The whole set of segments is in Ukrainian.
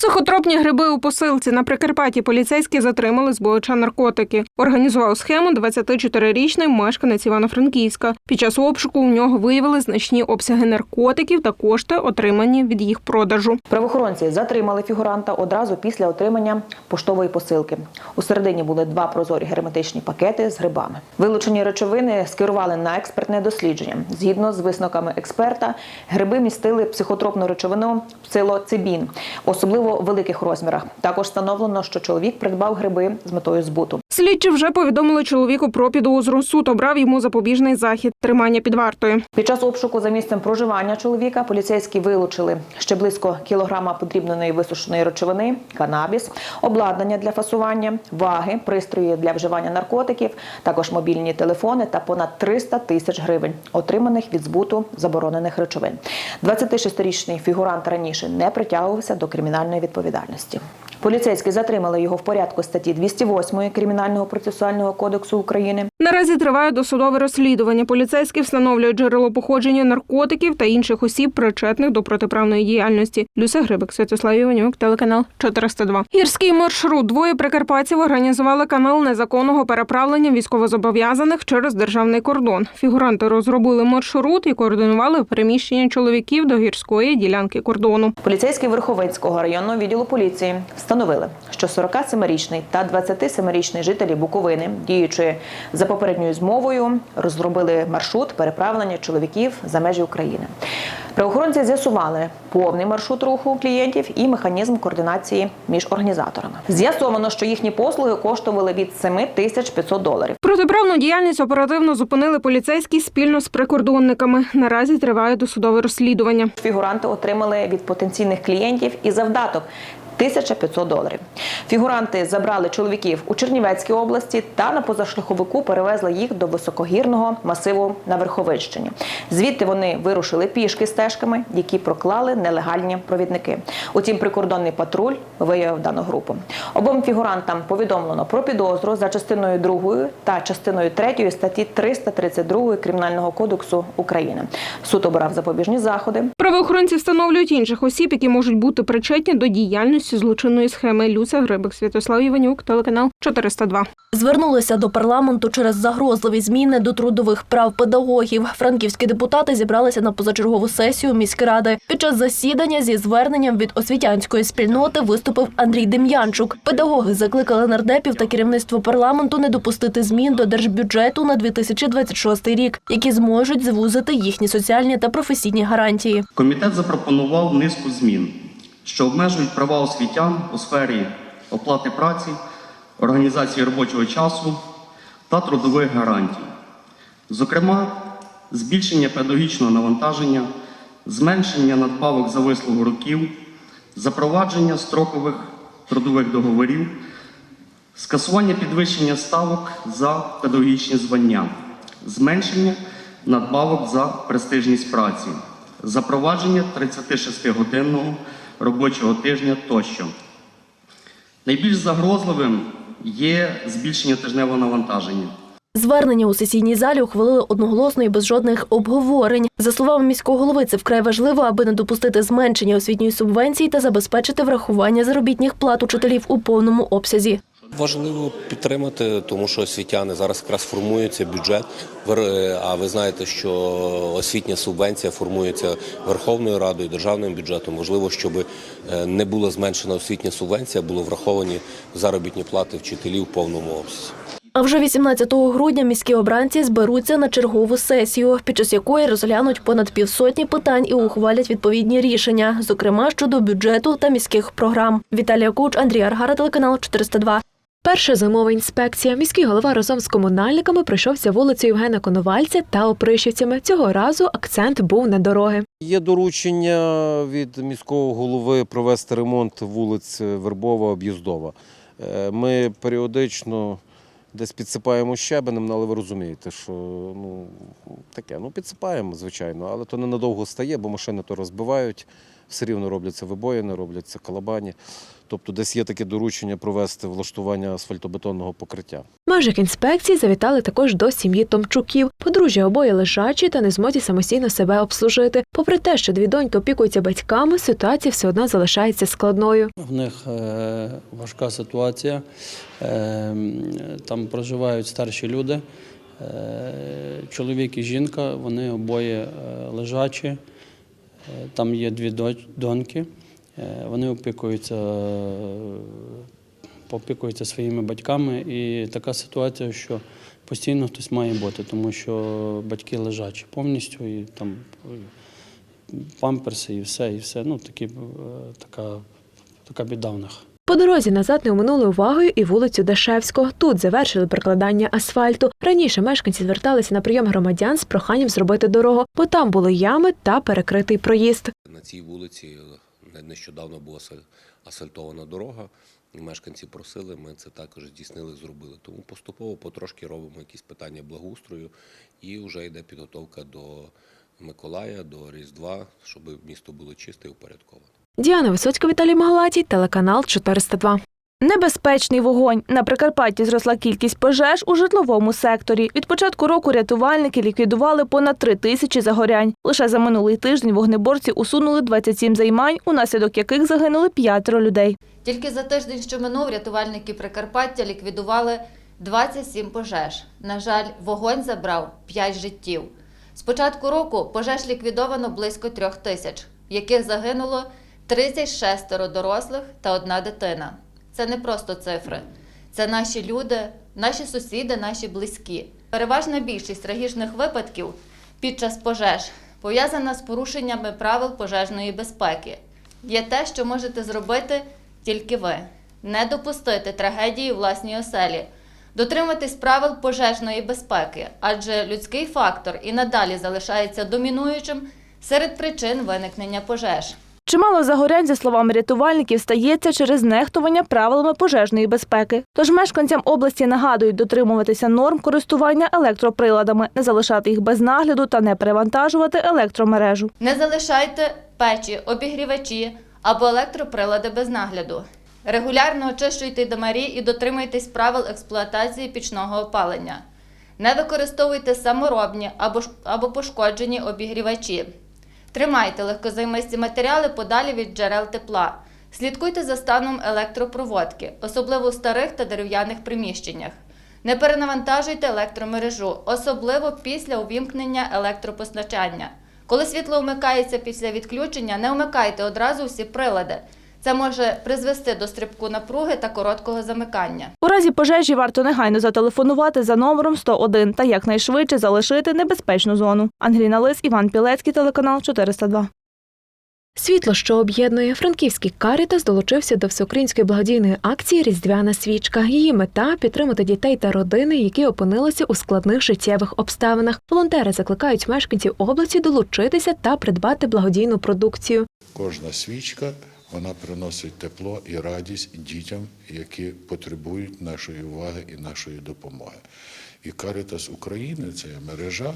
Психотропні гриби у посилці на Прикарпатті поліцейські затримали збувача наркотики. Організував схему 24-річний мешканець Івано-Франківська. Під час обшуку у нього виявили значні обсяги наркотиків та кошти, отримані від їх продажу. Правоохоронці затримали фігуранта одразу після отримання поштової посилки. У середині були два прозорі герметичні пакети з грибами. Вилучені речовини скерували на експертне дослідження. Згідно з висновками експерта, гриби містили психотропну речовину псилоцибін, особливо великих розмірах. Також встановлено, що чоловік придбав гриби з метою збуту. Слідчі вже повідомили чоловіку про підозру. Суд обрав йому запобіжний захід тримання під вартою. Під час обшуку за місцем проживання чоловіка поліцейські вилучили ще близько кілограма подрібненої висушеної речовини, канабіс, обладнання для фасування, ваги, пристрої для вживання наркотиків, також мобільні телефони та понад 300 тисяч гривень, отриманих від збуту заборонених речовин. 26-річний фігурант раніше не притягувався до кримінальної відповідальності. Поліцейські затримали його в порядку статті 208 Кримінального процесуального кодексу України. Наразі триває досудове розслідування. Поліцейські встановлюють джерело походження наркотиків та інших осіб, причетних до протиправної діяльності. Люся Грибик, Святослав Іванюк, телеканал 402. Гірський маршрут. Двоє прикарпатців організували канал незаконного переправлення військовозобов'язаних через державний кордон. Фігуранти розробили маршрут і координували переміщення чоловіків до гірської ділянки кордону. Поліцейські Верховинського районного відділу поліції встановили, що 47-річний та 27-річний жителі Буковини, діючи за попередньою змовою, розробили маршрут переправлення чоловіків за межі України. Правоохоронці з'ясували повний маршрут руху клієнтів і механізм координації між організаторами. З'ясовано, що їхні послуги коштували від 7 тисяч 500 доларів. Протиправну діяльність оперативно зупинили поліцейські спільно з прикордонниками. Наразі триває досудове розслідування. Фігуранти отримали від потенційних клієнтів і завдаток. 1500 доларів. Фігуранти забрали чоловіків у Чернівецькій області та на позашляховику перевезли їх до високогірного масиву на Верховинщині. Звідти вони вирушили пішки стежками, які проклали нелегальні провідники. Утім, прикордонний патруль виявив дану групу. Обом фігурантам повідомлено про підозру за частиною 2 та частиною 3 статті 332 Кримінального кодексу України. Суд обрав запобіжні заходи. Правоохоронці встановлюють інших осіб, які можуть бути причетні до діяльності злочинної схеми. Люся Грибик, Святослав Іванюк, телеканал 402. Звернулися до парламенту через загрозливі зміни до трудових прав педагогів. Франківські депутати зібралися на позачергову сесію міськради. Під час засідання зі зверненням від освітянської спільноти виступив Андрій Дем'янчук. Педагоги закликали нардепів та керівництво парламенту не допустити змін до держбюджету на 2026 рік, які зможуть звузити їхні соціальні та професійні гарантії. Комітет запропонував низку змін, що обмежують права освітян у сфері оплати праці, організації робочого часу та трудових гарантій. Зокрема, збільшення педагогічного навантаження, зменшення надбавок за вислугу років, запровадження строкових трудових договорів, скасування підвищення ставок за педагогічні звання, зменшення надбавок за престижність праці, запровадження 36-годинного робочого тижня тощо. Найбільш загрозливим є збільшення тижневого навантаження. Звернення у сесійній залі ухвалили одноголосно і без жодних обговорень. За словами міського голови, це вкрай важливо, аби не допустити зменшення освітньої субвенції та забезпечити врахування заробітних плат учителів у повному обсязі. Важливо підтримати, тому що освітяни зараз якраз формується бюджет. Вер- А ви знаєте, що освітня субвенція формується Верховною Радою, державним бюджетом. Важливо, щоб е, не була зменшена освітня субвенція, були враховані заробітні плати вчителів в повному обсязі. А вже 18 грудня міські обранці зберуться на чергову сесію, під час якої розглянуть понад півсотні питань і ухвалять відповідні рішення, зокрема щодо бюджету та міських програм. Віталія Куч, Андрій Аргара, телеканал 402. Перша зимова інспекція. Міський голова разом з комунальниками пройшовся вулицею Євгена Коновальця та Опришівцями. Цього разу акцент був на дороги. Є доручення від міського голови провести ремонт вулиць Вербова, Об'їздова. Е, Ми періодично десь підсипаємо щебенем, але ви розумієте, що ну, таке, ну підсипаємо, звичайно, але то ненадовго стає, бо машини то розбивають. Все рівно робляться вибоїни, робляться калабані. Тобто десь є таке доручення провести влаштування асфальтобетонного покриття. Межик інспекції завітали також до сім'ї Томчуків. Подружжя обоє лежачі та не змозі самостійно себе обслужити. Попри те, що дві доньки опікуються батьками, ситуація все одно залишається складною. В них е, важка ситуація. Е, Там проживають старші люди. Е, Чоловік і жінка, вони обоє лежачі. Е, Там є дві доньки. Е, Вони опікуються, опікуються своїми батьками. І така ситуація, що постійно хтось має бути, тому що батьки лежачі повністю і там памперси і все, і все. Ну, такі, е, така, така біда в них. По дорозі назад не оминули увагою і вулицю Дашевського. Тут завершили прокладання асфальту. Раніше мешканці зверталися на прийом громадян з проханням зробити дорогу, бо там були ями та перекритий проїзд. На цій вулиці не- нещодавно була асфаль- асфальтована дорога. Мешканці просили, ми це також здійснили, зробили. Тому поступово потрошки робимо якісь питання благоустрою, і вже йде підготовка до Миколая, до Різдва, щоб місто було чисте і упорядковане. Діана Висоцька, Віталій Магалатій, телеканал 402. Небезпечний вогонь. На Прикарпатті зросла кількість пожеж у житловому секторі. Від початку року рятувальники ліквідували понад три тисячі загорянь. Лише за минулий тиждень вогнеборці усунули 27 займань, унаслідок яких загинули п'ятеро людей. Тільки за тиждень, що минув, рятувальники Прикарпаття ліквідували 27 пожеж. На жаль, вогонь забрав 5 життів. З початку року пожеж ліквідовано близько трьох тисяч, в яких загинуло 36 дорослих та одна дитина. Це не просто цифри. Це наші люди, наші сусіди, наші близькі. Переважна більшість трагічних випадків під час пожеж пов'язана з порушеннями правил пожежної безпеки. Є те, що можете зробити тільки ви. Не допустити трагедії власній оселі, дотриматись правил пожежної безпеки, адже людський фактор і надалі залишається домінуючим серед причин виникнення пожеж. Чимало загорянь, за словами рятувальників, стається через нехтування правилами пожежної безпеки. Тож мешканцям області нагадують дотримуватися норм користування електроприладами, не залишати їх без нагляду та не перевантажувати електромережу. Не залишайте печі, обігрівачі або електроприлади без нагляду. Регулярно очищуйте домарі і дотримуйтесь правил експлуатації пічного опалення. Не використовуйте саморобні або, пошкоджені обігрівачі. Тримайте легкозаймисті матеріали подалі від джерел тепла. Слідкуйте за станом електропроводки, особливо в старих та дерев'яних приміщеннях. Не перенавантажуйте електромережу, особливо після увімкнення електропостачання. Коли світло вмикається після відключення, не вмикайте одразу всі прилади. Це може призвести до стрибку напруги та короткого замикання. У разі пожежі варто негайно зателефонувати за номером 101 та якнайшвидше залишити небезпечну зону. Ангеліна Лис, Іван Пілецький, телеканал 402. Світло, що об'єднує франківський Карітас, долучився до всеукраїнської благодійної акції Різдвяна свічка. Її мета підтримати дітей та родини, які опинилися у складних життєвих обставинах. Волонтери закликають мешканців області долучитися та придбати благодійну продукцію. Кожна свічка вона приносить тепло і радість дітям, які потребують нашої уваги і нашої допомоги. І Карітас України це мережа,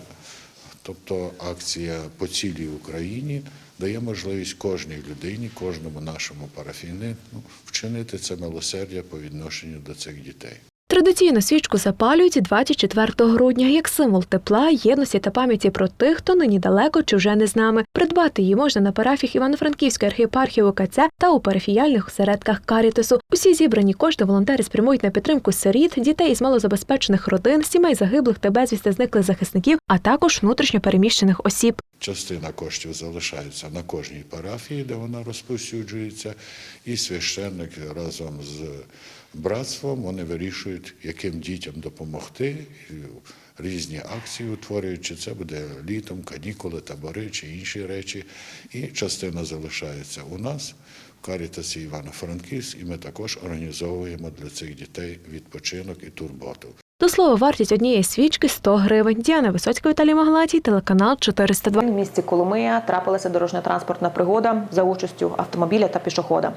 тобто акція по цілій Україні дає можливість кожній людині, кожному нашому парафійнину вчинити це милосердя по відношенню до цих дітей. Традиційно свічку запалюють 24 грудня як символ тепла, єдності та пам'яті про тих, хто нині далеко чи вже не з нами. Придбати її можна на парафіях Івано-Франківської архієпархії УКЦ та у парафіяльних осередках Карітасу. Усі зібрані кошти волонтери спрямують на підтримку сиріт, дітей із малозабезпечених родин, сімей загиблих та безвісти зниклих захисників, а також внутрішньо переміщених осіб. Частина коштів залишається на кожній парафії, де вона розповсюджується, і священник разом з братством вони вирішують, яким дітям допомогти. Різні акції утворюють, чи це буде літом, канікули, табори чи інші речі. І частина залишається у нас в Карітасі Івано-Франківськ, і ми також організовуємо для цих дітей відпочинок і турботу. До слова, вартість однієї свічки 100 гривень. Діана Висоцька, Віталій Маглатій, телеканал 402. В місті Коломия трапилася дорожньо-транспортна пригода за участю автомобіля та пішохода.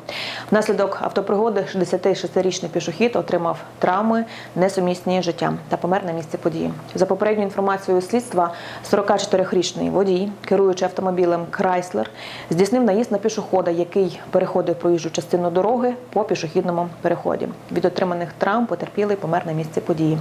Внаслідок автопригоди 66-річний пішохід отримав травми, несумісні з життям та помер на місці події. За попередньою інформацією слідства, 44-річний водій, керуючи автомобілем Крайслер, здійснив наїзд на пішохода, який переходив проїжджу частину дороги по пішохідному переході. Від отриманих травм потерпілий помер на місці події.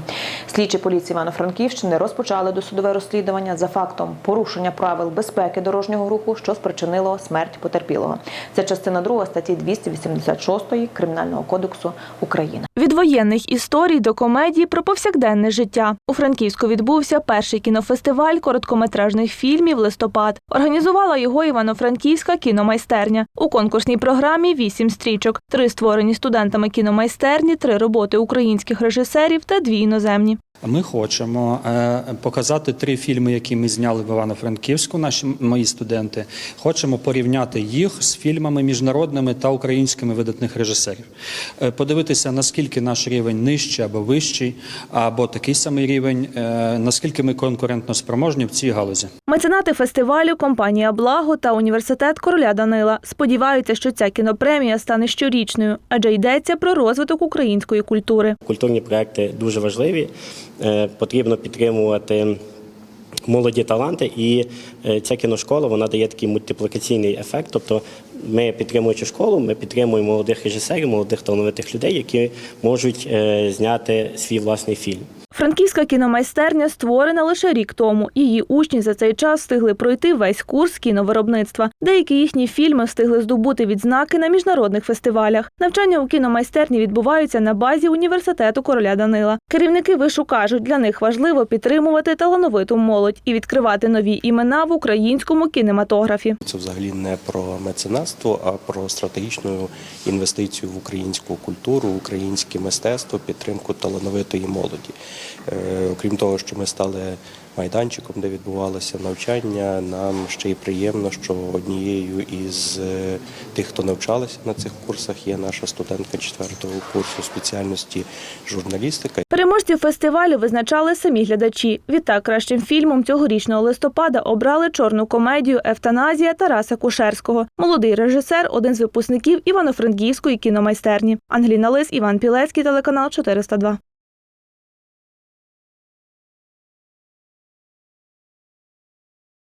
Слідчі поліції Івано-Франківщини розпочали досудове розслідування за фактом порушення правил безпеки дорожнього руху, що спричинило смерть потерпілого. Це частина 2 статті 286 Кримінального кодексу України. Від воєнних історій до комедії про повсякденне життя. У Франківську відбувся перший кінофестиваль короткометражних фільмів Листопад. Організувала його Івано-Франківська кіномайстерня. У конкурсній програмі вісім стрічок: три створені студентами кіномайстерні, три роботи українських режисерів та дві іноземні. Ми хочемо е, показати три фільми, які ми зняли в Івано-Франківську. Наші мої студенти. Хочемо порівняти їх з фільмами міжнародними та українськими видатних режисерів. Е, Подивитися, наскільки наш рівень нижчий або вищий, або такий самий рівень, е, наскільки ми конкурентно спроможні в цій галузі. Меценати фестивалю, компанія Благо та університет короля Данила сподіваються, що ця кінопремія стане щорічною, адже йдеться про розвиток української культури. Культурні проекти дуже важливі. Е, Потрібно підтримувати молоді таланти, і е, ця кіношкола вона дає такий мультиплікаційний ефект. Тобто, ми підтримуючи школу, ми підтримуємо молодих режисерів, молодих талановитих людей, які можуть е, зняти свій власний фільм. Франківська кіномайстерня створена лише рік тому. Її учні за цей час встигли пройти весь курс кіновиробництва. Деякі їхні фільми встигли здобути відзнаки на міжнародних фестивалях. Навчання у кіномайстерні відбуваються на базі університету короля Данила. Керівники вишу кажуть, для них важливо підтримувати талановиту молодь і відкривати нові імена в українському кінематографі. Це взагалі не про меценатство, а про стратегічну інвестицію в українську культуру, українське мистецтво, підтримку талановитої молоді. Е, Окрім того, що ми стали майданчиком, де відбувалося навчання, нам ще й приємно, що однією із е, тих, хто навчалися на цих курсах, є наша студентка четвертого курсу спеціальності журналістика. Переможців фестивалю визначали самі глядачі. Відтак кращим фільмом цьогорічного листопада обрали чорну комедію Евтаназія Тараса Кушерського. Молодий режисер, один з випускників Івано-Франківської кіномайстерні. Ангеліна Лис, Іван Пілецький, телеканал 402.